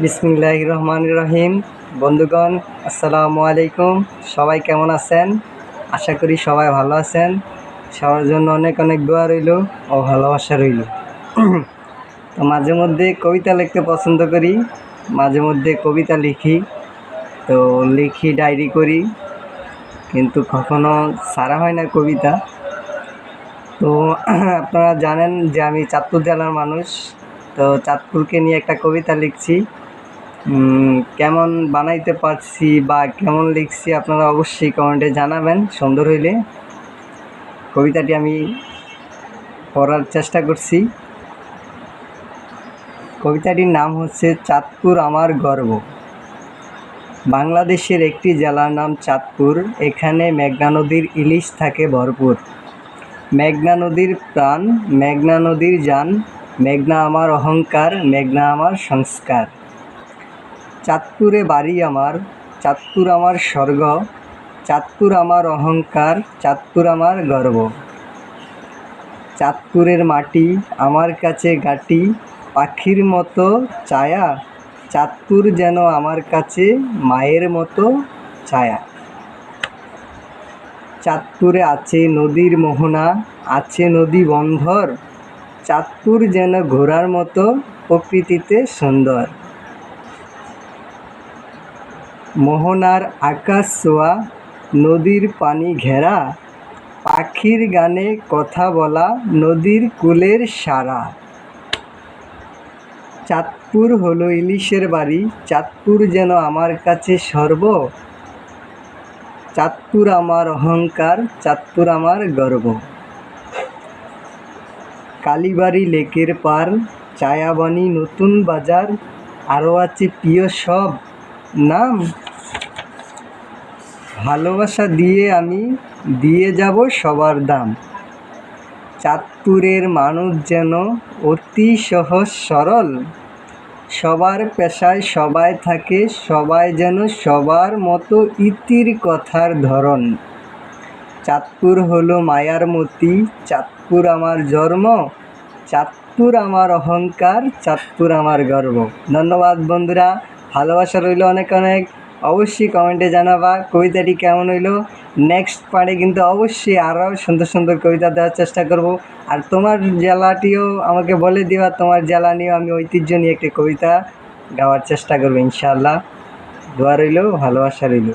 বিসমিল্লাহ রহমান রহিম বন্ধুগণ, আসসালামু আলাইকুম। সবাই কেমন আছেন? আশা করি সবাই ভালো আছেন। সবার জন্য অনেক অনেক দোয়া রইল ও ভালোবাসা রইল। তো মাঝে মধ্যে কবিতা লিখতে পছন্দ করি, মাঝে মধ্যে কবিতা লিখি। তো লিখি, ডায়েরি করি, কিন্তু কখনো সারা হয় না কবিতা। তো আপনারা জানেন যে আমি চাঁদপুর জেলার মানুষ। তো চাঁদপুরকে নিয়ে একটা কবিতা লিখছি। কেমন বানাইতে পারছি বা কেমন লিখছি আপনারা অবশ্যই কমেন্টে জানাবেন, সুন্দর হইলে। কবিতাটি আমি পড়ার চেষ্টা করছি। কবিতাটির নাম হচ্ছে চাঁদপুর আমার গর্ব। বাংলাদেশের একটি জেলার নাম চাঁদপুর, এখানে মেঘনা নদীর ইলিশ থাকে ভরপুর। মেঘনা নদীর প্রাণ, মেঘনা নদীর যান, মেঘনা আমার অহংকার, মেঘনা আমার সংস্কার। চাঁদপুরে বাড়ি আমার, চাঁদপুর আমার স্বর্গ, চাঁদপুর আমার অহংকার, চাঁদপুর আমার গর্ব। চাঁদপুরের মাটি আমার কাছে গাটি, পাখির মতো ছায়া, চাঁদপুর যেন আমার কাছে মায়ের মতো ছায়া। চাঁদপুরে আছে নদীর মোহনা, আছে নদী বন্ধর, চাঁদপুর যেন ঘোড়ার মতো প্রকৃতিতে সুন্দর। মোহনার আকাশ ছোঁয়া, নদীর পানি ঘেরা, পাখির গানে কথা বলা, নদীর কুলের সারা। চাঁদপুর হলো ইলিশের বাড়ি, চাঁদপুর যেন আমার কাছে সর্ব। চাঁদপুর আমার অহংকার, চাঁদপুর আমার গর্ব। কালীবাড়ি লেকের পার চায়াবানি নতুন বাজার আরও আছে প্রিয় সব। নাম? ভালোবাসা দিয়ে আমি দিয়ে যাব সবার দাম। চাঁদপুরের মানুষ যেন অতি সহজ সরল। সবার পেশায় সবাই থাকে, সবাই যেন সবার মতো ইতির কথার ধরন। চাঁদপুর হলো মায়ার মতি, চাঁদপুর আমার জন্ম, চাঁদপুর আমার অহংকার, চাঁদপুর আমার গর্ব। ধন্যবাদ বন্ধুরা। ভালোবাসা রইল অনেক অনেক, অবশ্যই কমেন্টে জানাবা, কবিতাটি কেমন হইল? নেক্সট পার্টে কিন্তু অবশ্যই আরও সুন্দর সুন্দর কবিতা দেওয়ার চেষ্টা করব। আর তোমার জেলাটিও আমাকে বলে দিবা, তোমার জেলা নিয়েও আমি ঐতিহ্য নিয়ে একটি কবিতা গাওয়ার চেষ্টা করব, ইনশাআল্লাহ। দোয়া রইল, ভালোবাসা রইল।